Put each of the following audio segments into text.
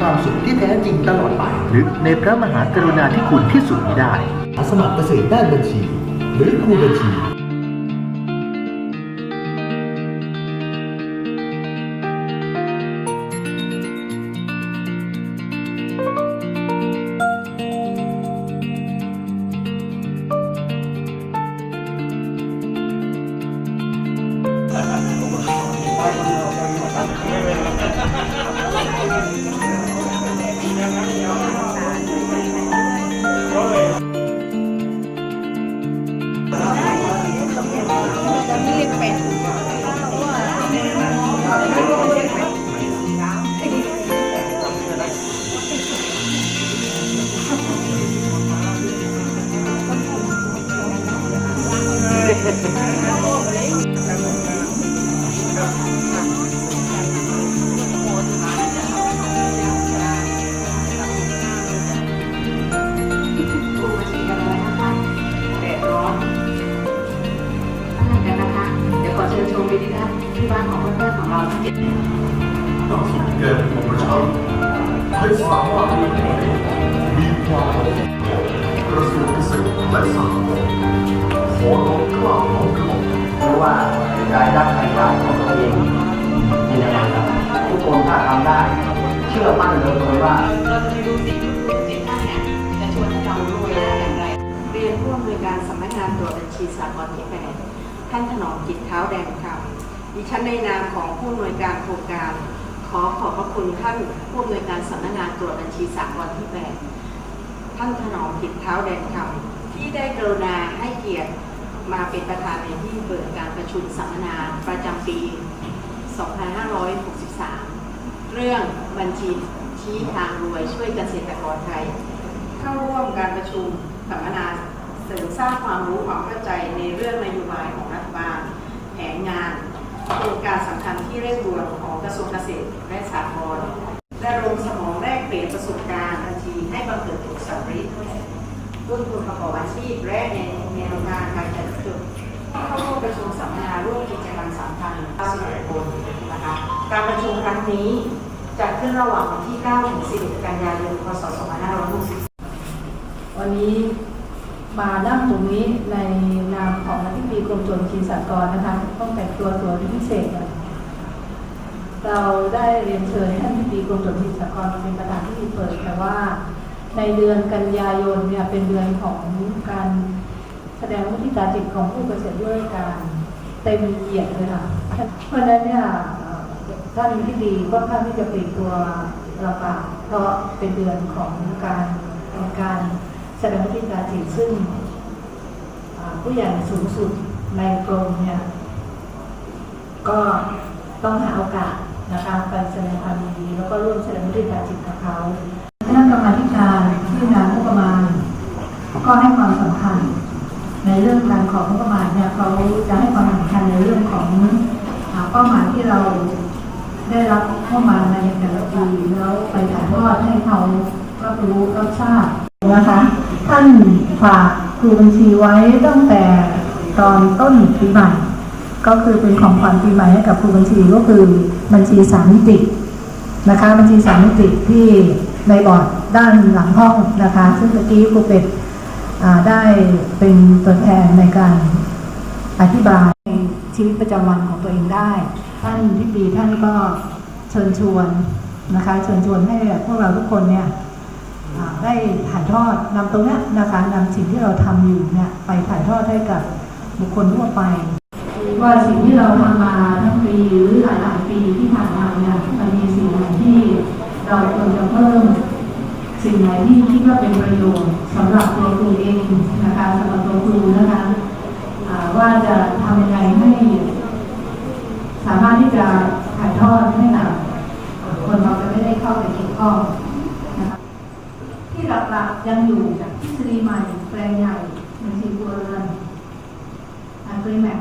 ความสุขที่แท้จริงตลอดไปนึกในพระมหากรุณาธิคุณที่สุดมิได้อาสมัครเกษตรด้านบัญชี หรือครูบัญชี ต้องสุดเกินของประชาชนให้สามารถมีผลมีความกระทรวงเกษตรและสหกรณ์ขอ เชื่อมั่นเหลยว่าเราจะไปดูสิคุณครูเจ็ดท่านเนี่ยจะชวนเรารวยได้อย่างไร เรียนผู้อำนวยการสำนักงานตรวจบัญชีสากลที่แปดท่านถนอมจิตเท้าแดงคำดิฉันในนามของผู้อำนวยการโครงการ ขอขอบพระคุณท่านผู้อำนวยการสำนักงานตรวจบัญชีสากลที่แปดท่านถนอมจิตเท้าแดงคำที่ได้กรุณาให้เกียรติมาเป็นประธานในที่เปิดการประชุมสัมมนาประจำปี 2563 เรื่องบัญชีชี้ทางรวยช่วยเกษตรกรไทย เข้าร่วมการประชุมสัมมนาเสริมสร้างความรู้ความเข้าใจในเรื่องนโยบายของรัฐบาลแผนงานโครงการสำคัญที่เร่งด่วนของกระทรวงเกษตรและสหกรณ์และรวมสมองแลกเปลี่ยนประสบการณ์ทันทีให้บังเกิดผลสำเร็จต้นทุนประกอบอาชีพและในแนวทางการจัดจุดเข้าร่วมประชุมสัมมนาร่วมกิจกรรมสำคัญ91คนนะคะการประชุมครั้งนี้ จัดขึ้นระหว่างวันที่ 9 ถึง 11 กันยายน พศ 2560วันนี้มานั่งตรงนี้ในนามของอธิบดีกรมตรวจบัญชีสากลนะคะ ต้องแต่งตัวตัวพิเศษหน่อยเราได้เรียนเชิญท่านอธิบดีกรมตรวจบัญชีสากลมาเป็นประธานที่เปิด แต่ว่าในเดือนกันยายนเนี่ยเป็นเดือนของการแสดงวิธีการจิตของผู้เกษตรด้วยการเต็มเหยียดเลยค่ะเพราะฉะนั้นเนี่ย เอ่อท่านอธิบดีก็ค่อนข้างที่จะปลีกตัวลำบากเพราะเป็นเดือนของการการแสดงวิธารจิตซึ่งผู้ใหญ่สูงสุดในกรมเนี่ยก็ต้องหาโอกาสนะคะไปแสดงความดีแล้วก็ร่วมแสดงวิธารจิตกับเขาคณะกรรมาธิการที่นานงบประมาณ ก็ให้ความสำคัญ ในเรื่องการของงบประมาณเนี่ยเขาจะให้ความสำคัญในเรื่องของเป้าหมายที่เรา ได้รับเข้ามาในแต่ละปีแล้วไปถ่ายทอดให้เขารับรู้รับทราบนะคะ ท่านฝากครูบัญชีไว้ตั้งแต่ตอนต้นปีใหม่ก็คือเป็นของขวัญปีใหม่ให้กับครูบัญชีก็คือบัญชีสามมิตินะคะ บัญชีสามมิติที่ในบอร์ดด้านหลังห้องนะคะ ซึ่งเมื่อกี้ครูเป็ดได้เป็นตัวแทนในการอธิบายในชีวิตประจำวันของตัวเองได้ ท่านที่ดีท่านก็เชิญชวนนะคะเชิญชวนให้พวกเราทุกคนเนี่ยได้ถ่ายทอดนำตรงนี้นะคะนำสิ่งที่เราทำอยู่เนี่ยไปถ่ายทอดให้กับบุคคลทั่วไป ว่าสิ่งที่เราทำมาทั้งปีหรือหลาย ๆ ปีที่ผ่านมาเนี่ยมันมีสิ่งไหนที่เราควรจะเพิ่ม สิ่งไหนที่คิดว่าเป็นประโยชน์สำหรับตัวครูเองนะคะสำหรับตัวครูนะคะอ่าว่าจะทำยังไงให้ สามารถ ที่จะถ่ายทอดให้กับคนเราจะไม่ได้เข้าไปเกี่ยวข้องนะคะที่หลักๆยังอยู่จากทฤษฎีใหม่แปลงใหญ่บัญชีครัวเรือนอันกรแมท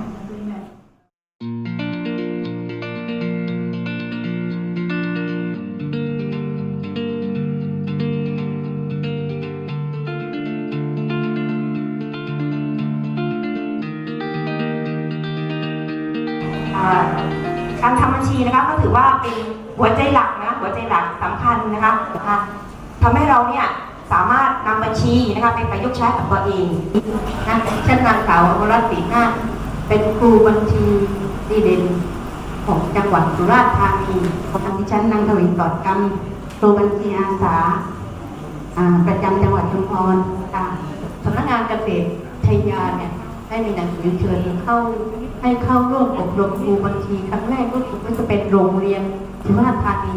อั นกรีแมทอ่าขั้นทำบัญชีนะคะก็ถือว่าเป็นหัวใจหลักนะหัวใจหลักสำคัญนะคะนะคะทำให้เราเนี่ยสามารถนำบัญชีนะคะไปประยุกต์ใช้กับตัวเองนะเช่นนางสาววรศรีนาถเป็นครูบัญชีดีเด่นของจังหวัดสุราษฎร์ธานีทางดิฉันนางทวินปลอดกรรมครูบัญชีอาสาอ่าประจำจังหวัดชุมพรค่ะสำนักงานเกษตรชัยยาเนี่ย ได้มีหนังสือเชิญเข้าให้เข้าร่วมอบรมครูบัญชีครั้งแรกก็คือว่าจะเป็นโรงเรียนสุราษฎร์ธานี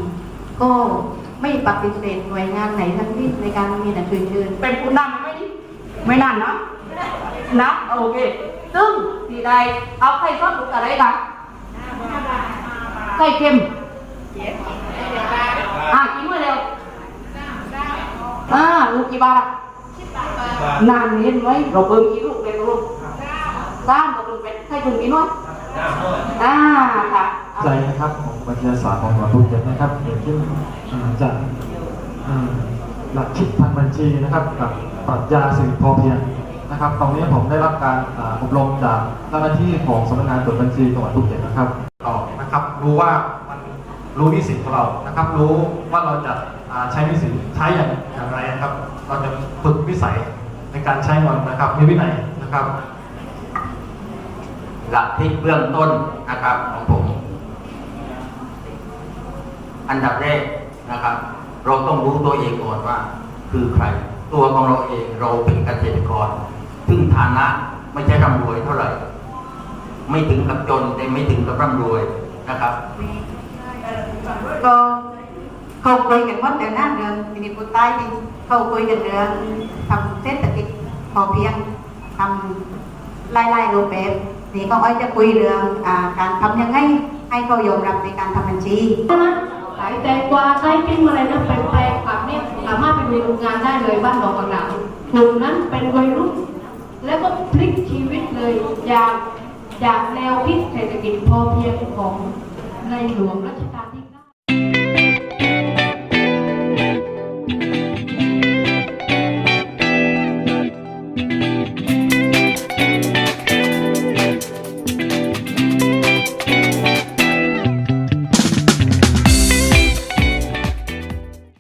ก็ไม่ปฏิเสธหน่วยงานไหนทั้งสิ้นในการมีหนังสือเชิญเป็นผู้นำไหมนี่ไม่นานนะนะโอเค ซึ่งที่ใดเอาไข่ทอดลูกอะไรกันไข่เค็มอะกินมาเร็วอ่าลูกกี่บาทนานเห็นไหมเราเพิ่มกี่ลูกเลยลูกสามกับลู กเป็นไข่ถึงกี่น้อยอ่าค่ะใจนะครับของวิทยาศาสตร์ของหวัดภูเก็ตนะครับอย่างเช่นอ่จากหลักคิดทางบัญชีนะครับกับปรัชญาเศรษฐกิจพอเพียงนะครับ ตรงนี้ผมได้รับการอบรมจากเจ้าหน้าที่ของสำนักงานตรวจบัญชีจังหวัดภูเก็ตนะครับเรานะครับรู้ว่ามันรู้นิสิตของเรานะครับ รู้ว่าเราจะใช้นิสิตใช้อย่างอย่างไรนะครับ เราจะฝึกวิสัยในการใช้เงินนะครับมีวินัยนะครับ หลักที่เบื้องต้นนะครับของผม อันดับแรกนะครับ เราต้องรู้ตัวเองก่อนว่า คือใคร ตัวของเราเองเราเป็นเกษตรกร ซึ่งฐานะไม่ใช่ร่ำรวยเท่าไหร่ ไม่ถึงกับจนแต่ไม่ถึงกับร่ำรวยนะครับก็เขาคุยกันว่าแต่หน้าเดือนทีนี้ผู้ใต้ที่เขาคุยกันเรื่องทำเศรษฐกิจพอเพียงทำไล่ๆรูปแบบ นี่ก็อ้อยจะคุยเรื่องอาการทำยังไงให้เขายอมรับในการทำบัญชีขายแตงกวาขายปิ้งอะไรนะแปลกๆแบบนี้สามารถไปดูโรงงานได้เลยบ้านหนองกำลังกลุ่มนั้นเป็นวัยรุ่นแล้วก็พลิกชีวิตเลยจากจากแนวคิดเศรษฐกิจพอเพียงของในหลวงรัชกาล